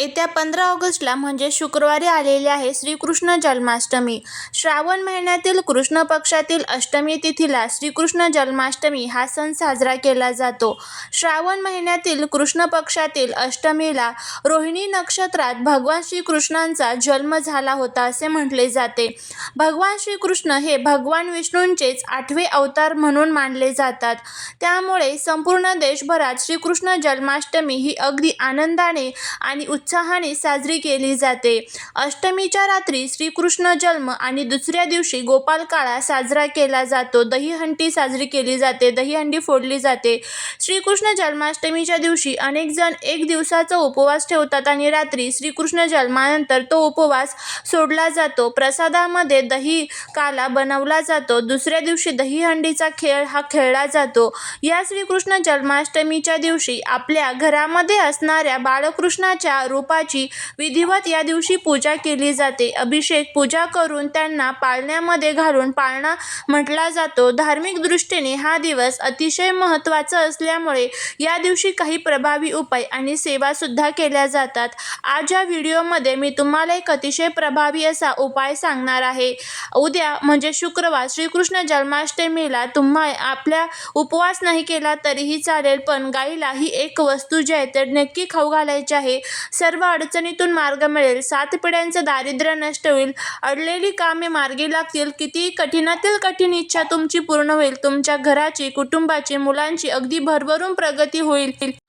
येत्या पंधरा ऑगस्टला म्हणजे शुक्रवारी आलेली आहे श्रीकृष्ण जन्माष्टमी. श्रावण महिन्यातील कृष्ण पक्षातील अष्टमी तिथीला श्रीकृष्ण जन्माष्टमी हा सण साजरा केला जातो. श्रावण महिन्यातील कृष्ण पक्षातील अष्टमीला रोहिणी नक्षत्रात भगवान श्रीकृष्णांचा जन्म झाला होता असे म्हटले जाते. भगवान श्रीकृष्ण हे भगवान विष्णूंचेच आठवे अवतार म्हणून मानले जातात. त्यामुळे संपूर्ण देशभरात श्रीकृष्ण जन्माष्टमी ही अगदी आनंदाने आणि उत्साहाने साजरी केली जाते. अष्टमीच्या रात्री श्रीकृष्ण जन्म आणि दुसऱ्या दिवशी गोपाल काळा साजरा केला जातो. दहीहंडी साजरी केली जाते. दहीहंडी फोडली जाते. श्रीकृष्ण जन्माष्टमीच्या दिवशी अनेक जण एक दिवसाचा उपवास ठेवतात आणि रात्री श्रीकृष्ण जन्मानंतर तो उपवास सोडला जातो. प्रसादामध्ये दही काला बनवला जातो. दुसऱ्या दिवशी दहीहंडीचा खेळ हा खेळला जातो. या श्रीकृष्ण जन्माष्टमीच्या दिवशी आपल्या घरामध्ये असणाऱ्या बाळकृष्णाच्या रूपाची विधिवत या दिवशी पूजा केली जाते. अभिषेक पूजा करून त्यांना पाळण्यामध्ये घालून पाळणा म्हटला जातो. धार्मिक दृष्टीने हा दिवस अतिशय महत्त्वाचा असल्यामुळे या दिवशी काही प्रभावी उपाय आणि सेवासुद्धा केल्या जातात. आज या व्हिडिओमध्ये मी तुम्हाला एक अतिशय प्रभावी असा उपाय सांगणार आहे. उद्या म्हणजे शुक्रवार श्रीकृष्ण जन्माष्टमीला तुम्हा आपल्या उपवास नाही केला तरीही चालेल पण गाईला ही एक वस्तू जी आहे तर नक्की खाऊ घालायची आहे. सर्व अडचणीतून मार्ग मिळेल. सात पिढ्यांचं दारिद्र्य नष्ट होईल. अडलेली कामे मार्गी लागतील. कितीही कठीणातील कठीण इच्छा तुमची पूर्ण होईल. तुमच्या घराची कुटुंबाची मुलांची अगदी भरभरून प्रगती होईल.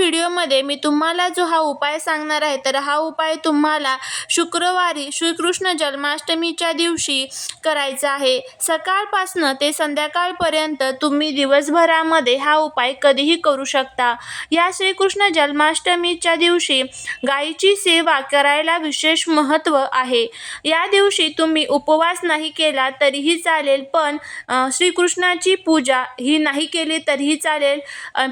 व्हिडिओमध्ये मी तुम्हाला जो हा उपाय सांगणार आहे तर हा उपाय तुम्हाला शुक्रवारी श्रीकृष्ण जन्माष्टमीच्या दिवशी करायचा आहे. सकाळपासनं ते संध्याकाळपर्यंत तुम्ही दिवसभरामध्ये हा उपाय कधीही करू शकता. या श्रीकृष्ण जन्माष्टमीच्या दिवशी गायीची सेवा करायला विशेष महत्त्व आहे. या दिवशी तुम्ही उपवास नाही केला तरीही चालेल पण श्रीकृष्णाची पूजा ही नाही केली तरीही चालेल.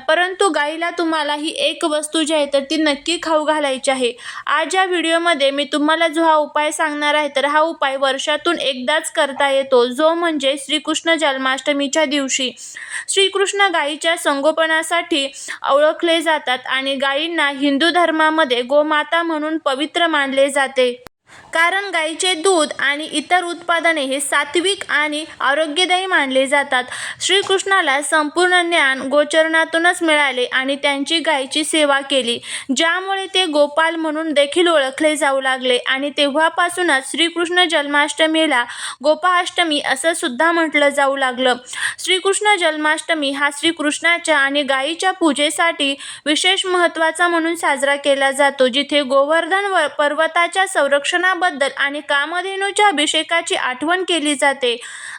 परंतु गाईला तुम्हाला ही एक वस्तू जी आहे तर ती नक्की खाऊ घालायची आहे. आज या व्हिडिओमध्ये मी तुम्हाला जो हा उपाय सांगणार आहे तर हा उपाय वर्षातून एकदाच करता येतो. जो म्हणजे श्रीकृष्ण जन्माष्टमीच्या दिवशी. श्रीकृष्ण गायीच्या संगोपनासाठी ओळखले जातात आणि गायींना हिंदू धर्मामध्ये गोमाता म्हणून पवित्र मानले जाते. कारण गाईचे दूध आणि इतर उत्पादने हे सात्विक आणि आरोग्यदायी मानले जातात. श्रीकृष्णाला संपूर्ण ज्ञान गोचरणातूनच मिळाले आणि त्यांची गायीची सेवा केली ज्यामुळे ते गोपाल म्हणून देखील ओळखले जाऊ लागले आणि तेव्हापासूनच श्रीकृष्ण जन्माष्टमीला गोपाष्टमी असं सुद्धा म्हटलं जाऊ लागलं. श्रीकृष्ण जन्माष्टमी हा श्रीकृष्णाच्या आणि गायीच्या पूजेसाठी विशेष महत्त्वाचा म्हणून साजरा केला जातो जिथे गोवर्धन व पर्वताच्या संरक्षणाबद्दल आणि कामधेनूच्या अभिषेकाची आठवण केली जाते.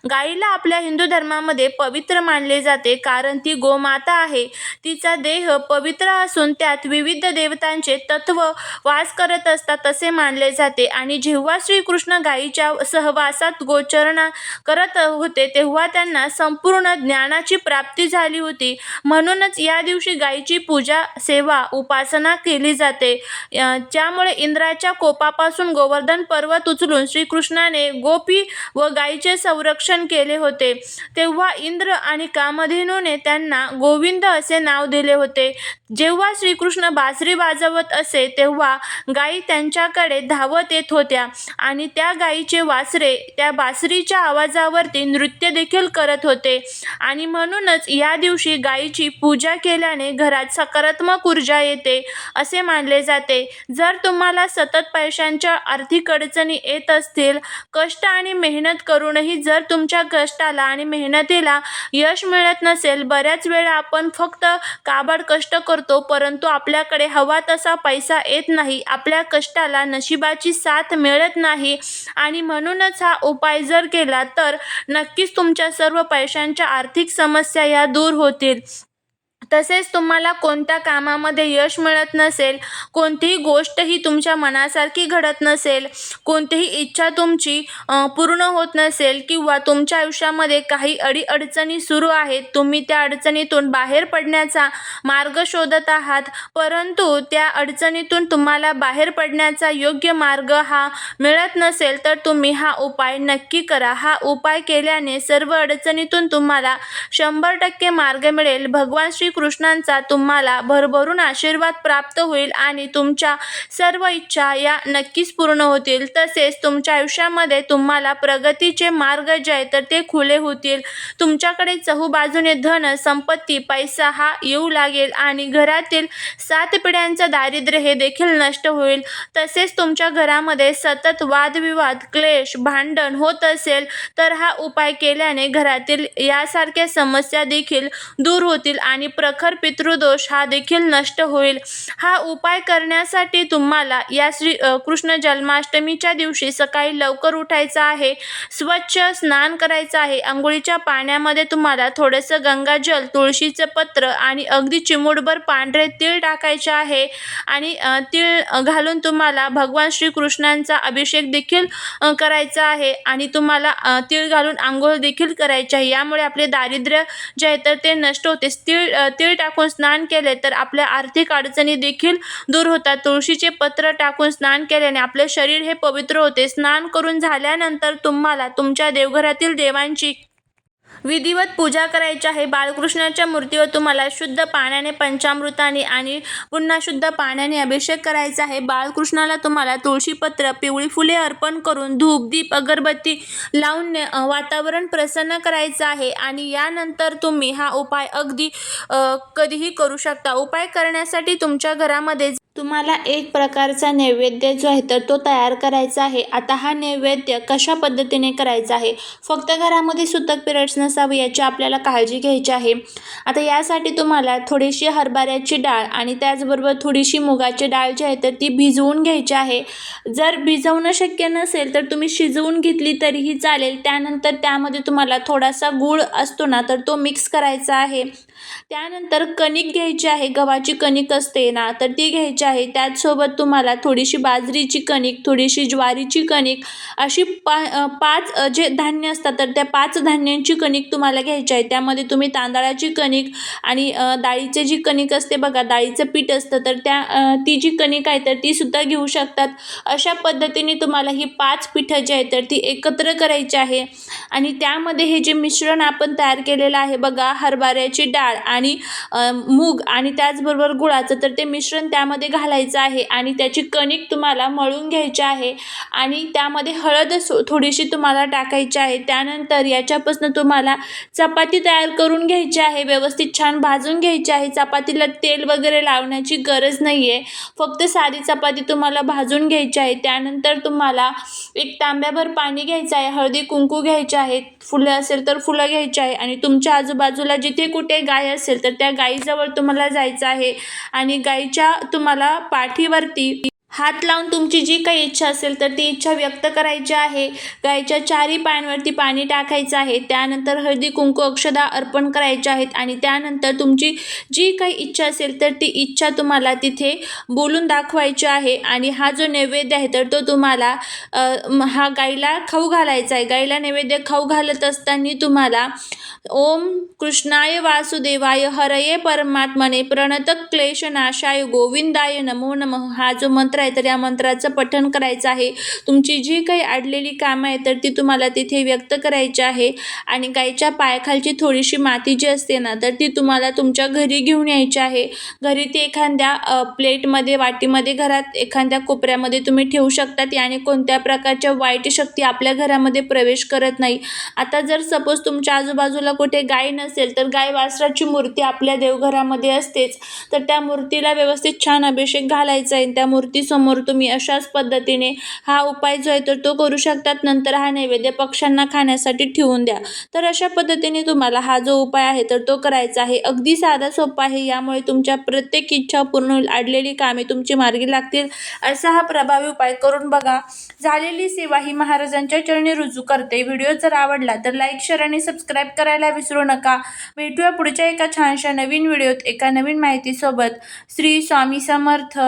गायीला आपल्या हिंदू धर्मामध्ये पवित्र मानले जाते कारण ती गोमाता आहे. तिचा देह पवित्र असून त्यात विविध देवतांचे तत्व वास करत असतात असे मानले जाते आणि जेव्हा श्रीकृष्ण गायीच्या सहवासात गोचरणा करत होते तेव्हा त्यांना संपूर्ण ज्ञानाची प्राप्ती झाली होती. म्हणूनच या दिवशी गायीची पूजा सेवा उपासना केली जाते. ज्यामुळे इंद्राच्या कोपापासून गोवर्धन पर्वत उचलून श्रीकृष्णाने गोपी व गायीचे संरक्षण केले होते. तेव्हा इंद्र आणि कामधेनूने त्यांना गोविंद असे नाव दिले होते. जेव्हा श्रीकृष्ण बासरी वाजवत असे तेव्हा गायी त्यांच्याकडे धावत येत होत्या आणि त्या गायीचे वासरे त्या बासरीच्या आवाजावरती नृत्य देखील करत होते. आणि म्हणूनच या दिवशी गायीची पूजा केल्याने घरात सकारात्मक ऊर्जा येते असे मानले जाते. जर तुम्हाला सतत पैशांच्या आर्थिक अडचणी येत असतील कष्ट आणि मेहनत करूनही जर तुमच्या कष्टाला आणि मेहनतीला यश मिळत नसेल बऱ्याच वेळा आपण फक्त काबाड कष्ट करतो परंतु आपल्याकडे हवा तसा पैसा येत नाही आपल्या कष्टाला नशिबाची साथ मिळत नाही आणि म्हणूनच हा उपाय जर केला तर नक्कीच तुमच्या सर्व पैशांच्या आर्थिक समस्या या दूर होतील. तसेच तुम्हाला कोणत्या कामामध्ये यश मिळत नसेल कोणतीही गोष्ट ही तुमच्या मनासारखी घडत नसेल कोणतीही इच्छा तुमची पूर्ण होत नसेल किंवा तुमच्या आयुष्यामध्ये काही अडीअडचणी सुरू आहेत तुम्ही त्या अडचणीतून बाहेर पडण्याचा मार्ग शोधत आहात परंतु त्या अडचणीतून तुम्हाला बाहेर पडण्याचा योग्य मार्ग हा मिळत नसेल तर तुम्ही हा उपाय नक्की करा. हा उपाय केल्याने सर्व अडचणीतून तुम्हाला शंभर टक्के मार्ग मिळेल. भगवान श्री कृष्णांचा तुम्हाला भरभरून आशीर्वाद प्राप्त होईल आणि तुमच्या सर्व इच्छा या नक्कीच पूर्ण होतील. तसेच तुमच्या आयुष्यामध्ये तुम्हाला प्रगतीचे मार्ग जे आहे तर ते खुले होतील. तुमच्याकडे चहूबाजूने धन संपत्ती पैसा हा येऊ लागेल आणि घरातील सात पिढ्यांचं दारिद्र्य हे देखील नष्ट होईल. तसेच तुमच्या घरामध्ये सतत वादविवाद क्लेश भांडण होत असेल तर हा उपाय केल्याने घरातील यासारख्या समस्या देखील दूर होतील आणि प्र प्रखर पितृदोष हा देखील नष्ट होईल. हा उपाय करण्यासाठी तुम्हाला या श्री कृष्ण जन्माष्टमीच्या दिवशी सकाळी लवकर उठायचं आहे. स्वच्छ स्नान करायचं आहे. आंघोळीच्या पाण्यामध्ये तुम्हाला थोडंसं गंगाजल तुळशीचं पत्र आणि अगदी चिमुडभर पांढरे तीळ टाकायचे आहे. आणि तीळ घालून तुम्हाला भगवान श्रीकृष्णांचा अभिषेक देखील करायचा आहे. आणि तुम्हाला तीळ घालून आंघोळ देखील करायची आहे. यामुळे आपले दारिद्र्य जे आहे तर ते नष्ट होते. तीळ तीळ टाकून स्नान केले तर आपल्या आर्थिक अडचणी देखील दूर होतात. तुळशीचे पत्र टाकून स्नान केल्याने आपले शरीर हे पवित्र होते. स्नान करून झाल्यानंतर तुम्हाला तुमच्या देवघरातील देवांची विधिवत पूजा करायची आहे. बाळकृष्णाच्या मूर्तीवर तुम्हाला शुद्ध पाण्याने पंचामृताने आणि पुन्हा शुद्ध पाण्याने अभिषेक करायचा आहे. बाळकृष्णाला तुम्हाला तुळशीपत्र पिवळी फुले अर्पण करून धूप दीप अगरबत्ती लावून वातावरण प्रसन्न करायचं आहे. आणि यानंतर तुम्ही हा उपाय अगदी कधीही करू शकता. उपाय करण्यासाठी तुमच्या घरामध्ये तुम्हाला एक प्रकारचा नैवेद्य जो आहे तर तो तयार करायचा आहे. आता हा नैवेद्य कशा पद्धतीने करायचा आहे? फक्त घरामध्ये सुतक पिरियड्स नसावे याची आपल्याला काळजी घ्यायची आहे. आता यासाठी तुम्हाला थोडीशी हरभऱ्याची डाळ आणि त्याचबरोबर थोडीशी मुगाची डाळ जी आहे तर ती भिजवून घ्यायची आहे. जर भिजवणं शक्य नसेल तर तुम्ही शिजवून घेतली तरीही चालेल. त्यानंतर त्यामध्ये तुम्हाला थोडासा गूळ असतो ना तर तो मिक्स करायचा आहे. त्यानंतर कणिक घ्यायची आहे. गव्हाची कणिक असते ना तर ती घ्यायची आहे. त्याचसोबत तुम्हाला थोडीशी बाजरीची कणिक थोडीशी ज्वारीची कणिक अशी पा पाच जे धान्य असतात तर त्या पाच धान्यांची कणिक तुम्हाला घ्यायची आहे. त्यामध्ये तुम्ही तांदळाची कणिक आणि डाळीचे जी कणिक असते बघा डाळीचं पीठ असतं तर त्या ती जी कणिक आहे तर ती सुद्धा घेऊ शकतात. अशा पद्धतीने तुम्हाला ही पाच पिठं जी आहेत तर ती एकत्र करायची आहे. आणि त्यामध्ये हे जे मिश्रण आपण तयार केलेलं आहे बघा हरभऱ्याची डाळ आणि आणि मूग आणि त्याचबरोबर गुळाचं तर ते मिश्रण त्यामध्ये घालायचं आहे आणि त्याची कणिक तुम्हाला मळून घ्यायची आहे आणि त्यामध्ये हळद सो- थोडीशी तुम्हाला टाकायची आहे. त्यानंतर याच्यापासून तुम्हाला चपाती तयार करून घ्यायची आहे. व्यवस्थित छान भाजून घ्यायची आहे. चपातीला तेल वगैरे लावण्याची गरज नाही आहे फक्त साधी चपाती तुम्हाला भाजून घ्यायची आहे. त्यानंतर तुम्हाला एक तांब्याभर पाणी घ्यायचं आहे. हळदी कुंकू घ्यायचे आहे फुलं असेल तर फुलं घ्यायची आहे आणि तुमच्या आजूबाजूला जिथे कुठे गाय असेल असेल तर त्या गाईजवळ तुम्हाला जायचं आहे. आणि गाईच्या तुम्हाला पाठीवरती हात लावून तुमची जी काही इच्छा असेल तर ती इच्छा व्यक्त करायची आहे. गायीच्या चारी पायांवरती पाणी टाकायचं आहे. त्यानंतर हळदी कुंकू अक्षदा अर्पण करायचे आहेत आणि त्यानंतर तुमची जी काही इच्छा असेल तर ती इच्छा तुम्हाला तिथे बोलून दाखवायची आहे आणि हा जो नैवेद्य आहे तर तो तुम्हाला हा गाईला खाऊ घालायचा आहे. गाईला नैवेद्य खाऊ घालत असताना तुम्हाला ओम कृष्णाय वासुदेवाय हरये परमात्मने प्रणत क्लेशनाशाय गोविंदाय नमो नम हा जो मंत्र आहे तर या मंत्राचं पठण करायचं आहे. तुमची जी काही अडलेली कामं आहे तर ती तुम्हाला तिथे व्यक्त करायची आहे. आणि गायीच्या पायाखालची थोडीशी माती जी असते ना तर ती तुम्हाला तुमच्या घरी घेऊन यायची आहे. घरी ती एखाद्या प्लेटमध्ये वाटीमध्ये घरात एखाद्या कोपऱ्यामध्ये तुम्ही ठेवू शकता आणि कोणत्या प्रकारच्या वाईट शक्ती आपल्या घरामध्ये प्रवेश करत नाही. आता जर सपोज तुमच्या आजूबाजूला कुठे गाय नसेल तर गाय वासराची मूर्ती आपल्या देवघरामध्ये असतेच. तर त्या मूर्तीला व्यवस्थित छान अभिषेक घालायचा आहे त्या मूर्तीसमोर समोर तुम्ही अशाच पद्धतीने हा उपाय जो आहे तर तो करू शकतात. नंतर हा नैवेद्य पक्ष्यांना खाण्यासाठी ठेवून द्या. तर अशा पद्धतीने तुम्हाला हा जो उपाय आहे तर तो करायचा आहे. अगदी साधा सोपा आहे. यामुळे तुमच्या प्रत्येक इच्छा पूर्ण होईल. अडलेली कामे तुमची मार्गी लागतील. असा हा प्रभावी उपाय करून बघा. झालेली सेवा ही महाराजांच्या चरणी रुजू करते. व्हिडिओ जर आवडला तर लाईक शेअर आणि सबस्क्राईब करायला विसरू नका. भेटूया पुढच्या एका छानशा नवीन व्हिडिओत एका नवीन माहितीसोबत. श्री स्वामी समर्थ.